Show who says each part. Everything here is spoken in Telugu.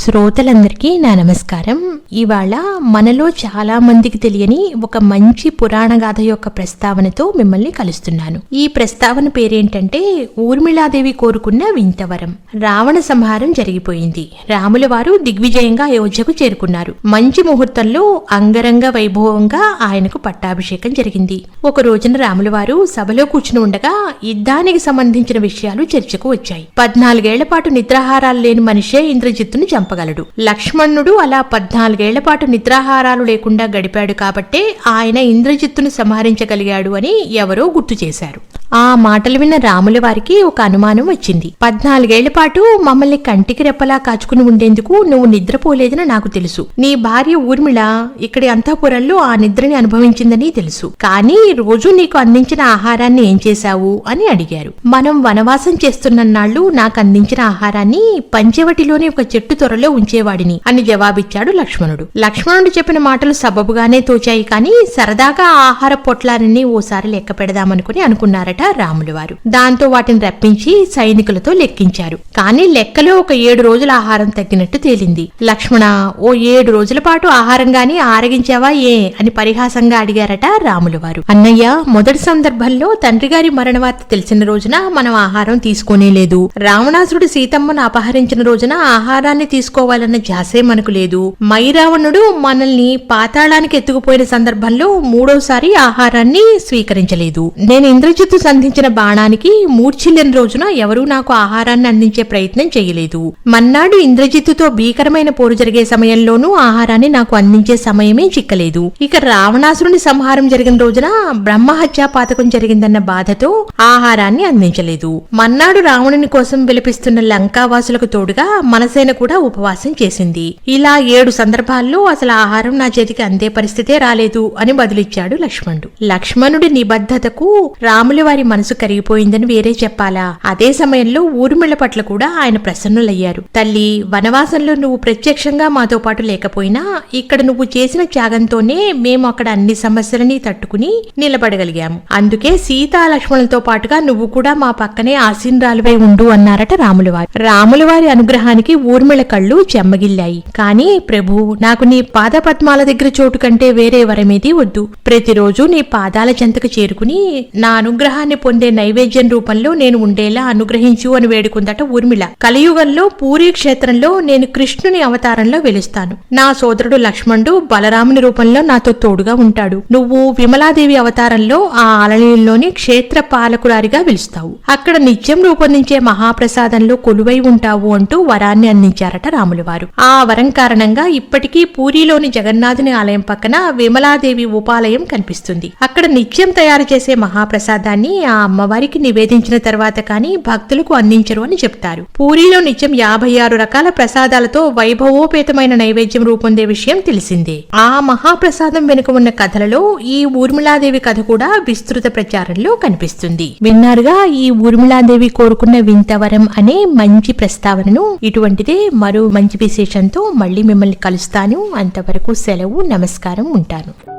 Speaker 1: శ్రోతలందరికీ నా నమస్కారం. ఇవాళ మనలో చాలా మందికి తెలియని ఒక మంచి పురాణ గాథ యొక్క ప్రస్తావనతో మిమ్మల్ని కలుస్తున్నాను. ఈ ప్రస్తావన పేరేంటంటే ఊర్మిళాదేవి కోరుకున్న వింతవరం. రావణ సంహారం జరిగిపోయింది. రాముల వారు దిగ్విజయంగా అయోధ్యకు చేరుకున్నారు. మంచి ముహూర్తంలో అంగరంగ వైభవంగా ఆయనకు పట్టాభిషేకం జరిగింది. ఒక రోజున రాముల వారు సభలో కూర్చుని ఉండగా యుద్ధానికి సంబంధించిన విషయాలు చర్చకు వచ్చాయి. పద్నాలుగేళ్ళ పాటు నిద్రాహారాలు లేని మనిషే ఇంద్రజిత్తును చంపగలడు లక్ష్మణుడు అలా పద్నాలుగేళ్ళ పాటు నిద్రాహారాలు లేకుండా గడిపాడు కాబట్టే ఆయన ఇంద్రజిత్తును సంహరించగలిగాడు అని ఎవరో గుర్తు చేశారు. ఆ మాటలు విన్న రాముల వారికి ఒక అనుమానం వచ్చింది. పద్నాలుగేళ్ళ పాటు మమ్మల్ని కంటికి రెప్పలా కాచుకుని ఉండేందుకు నువ్వు నిద్రపోలేదని నాకు తెలుసు. నీ భార్య ఊర్మిళ ఇక్కడి అంతఃపురంలో ఆ నిద్రని అనుభవించిందని తెలుసు. కానీ రోజు నీకు అందించిన ఆహారాన్ని ఏం చేశావు అని అడిగారు. మనం వనవాసం చేస్తున్న నాళ్ళు నాకు అందించిన ఆహారాన్ని పంచవటిలోని ఒక చెట్టు త్వరలో ఉంచేవాడిని. అని జవాబిచ్చాడు లక్ష్మణుడు. లక్ష్మణుడు చెప్పిన మాటలు సబబుగానే తోచాయి కానీ సరదాగా ఆహార పొట్లాలన్నీ ఓసారి లెక్క పెడదామనుకుని అనుకున్నారట రాములు వారు. దాంతో వాటిని రప్పించి సైనికులతో లెక్కించారు. కానీ లెక్కలో ఒక ఏడు రోజుల ఆహారం తగ్గినట్టు తేలింది. లక్ష్మణ ఓ ఏడు రోజుల పాటు ఆహారం గాని ఆరగించావా ఏ అని పరిహాసంగా అడిగారట రాములు వారు. అన్నయ్య మొదటి సందర్భంలో తండ్రి గారి మరణ వార్త తెలిసిన రోజున మనం ఆహారం తీసుకోనే లేదు రావణాసురుడు సీతమ్మను అపహరించిన రోజున ఆహారాన్ని తీసుకు తీసుకోవాలన్న ధ్యాసే మనకు లేదు. మైరావణుడు మనల్ని పాతాళానికి ఎత్తుకుపోయిన సందర్భంలో మూడోసారి ఆహారాన్ని స్వీకరించలేదు. నేను ఇంద్రజిత్తు సంధించిన బాణానికి మూర్ఛిల్లిన రోజున ఎవరూ నాకు ఆహారాన్ని అందించే ప్రయత్నం చేయలేదు. మన్నాడు ఇంద్రజిత్తుతో భీకరమైన పోరు జరిగే సమయంలోనూ ఆహారాన్ని నాకు అందించే సమయమే చిక్కలేదు. ఇక రావణాసురుని సంహారం జరిగిన రోజున బ్రహ్మహత్యా పాతకం జరిగిందన్న బాధతో ఆహారాన్ని అందించలేదు. మన్నాడు రావణుని కోసం విలపిస్తున్న లంకావాసులకు తోడుగా మనసేన కూడా ఉపవాసం చేసింది. ఇలా ఏడు సందర్భాల్లో అసలు ఆహారం నా చేతికి అందే పరిస్థితే రాలేదు అని బదులిచ్చాడు లక్ష్మణుడు. లక్ష్మణుడి నిబద్ధతకు రాముల వారి మనసు కరిగిపోయిందని వేరే చెప్పాలా? అదే సమయంలో ఊర్మిళ పట్ల కూడా ఆయన ప్రసన్నులయ్యారు. తల్లి వనవాసంలో నువ్వు ప్రత్యక్షంగా మాతో పాటు లేకపోయినా ఇక్కడ నువ్వు చేసిన త్యాగంతోనే మేము అక్కడ అన్ని సమస్యలని తట్టుకుని నిలబడగలిగాము. అందుకే సీతా లక్ష్మణులతో పాటుగా నువ్వు కూడా మా పక్కనే ఆసీనరాలువై ఉండు అన్నారట రాములవారు. రాములవారి అనుగ్రహానికి ఊర్మిళ కళ్ళు చెమ్మగిల్లాయి. కానీ ప్రభు నాకు నీ పాదపద్మాల దగ్గర చోటు కంటే వేరే వరమేది వద్దు. ప్రతిరోజు నీ పాదాల చెంతకు చేరుకుని నా అనుగ్రహాన్ని పొందే నైవేద్యం రూపంలో నేను ఉండేలా అనుగ్రహించు అని వేడుకుందట ఊర్మిళ. కలియుగంలో పూరి క్షేత్రంలో నేను కృష్ణుని అవతారంలో వెలుస్తాను. నా సోదరుడు లక్ష్మణుడు బలరాముని రూపంలో నాతో తోడుగా ఉంటాడు. నువ్వు విమలాదేవి అవతారంలో ఆ ఆలయంలోని క్షేత్ర పాలకురారిగా వెలుస్తావు. అక్కడ నిత్యం రూపొందించే మహాప్రసాదంలో కొలువై ఉంటావు అంటూ వరాన్ని అందించారట రాములవారు. ఆ వరం కారణంగా ఇప్పటికీ పూరిలోని జగన్నాథుని ఆలయం పక్కన విమలాదేవి ఉపాలయం కనిపిస్తుంది. అక్కడ నిత్యం తయారు చేసే మహాప్రసాదాన్ని ఆ అమ్మవారికి నివేదించిన తర్వాత కానీ భక్తులకు అందించరు అని చెప్తారు. పూరిలో నిత్యం యాభై ఆరు రకాల ప్రసాదాలతో వైభవోపేతమైన నైవేద్యం రూపొందే విషయం తెలిసిందే. ఆ మహాప్రసాదం వెనుక ఉన్న కథలలో ఈ ఊర్మిళాదేవి కథ కూడా విస్తృత ప్రచారంలో కనిపిస్తుంది. విన్నారుగా ఈ ఊర్మిళాదేవి కోరుకున్న వింతవరం అనే మంచి ప్రస్తావనను ఇటువంటిదే మరో మంచి విశేషంతో మళ్ళీ మిమ్మల్ని కలుస్తాను. అంతవరకు సెలవు నమస్కారం ఉంటాను.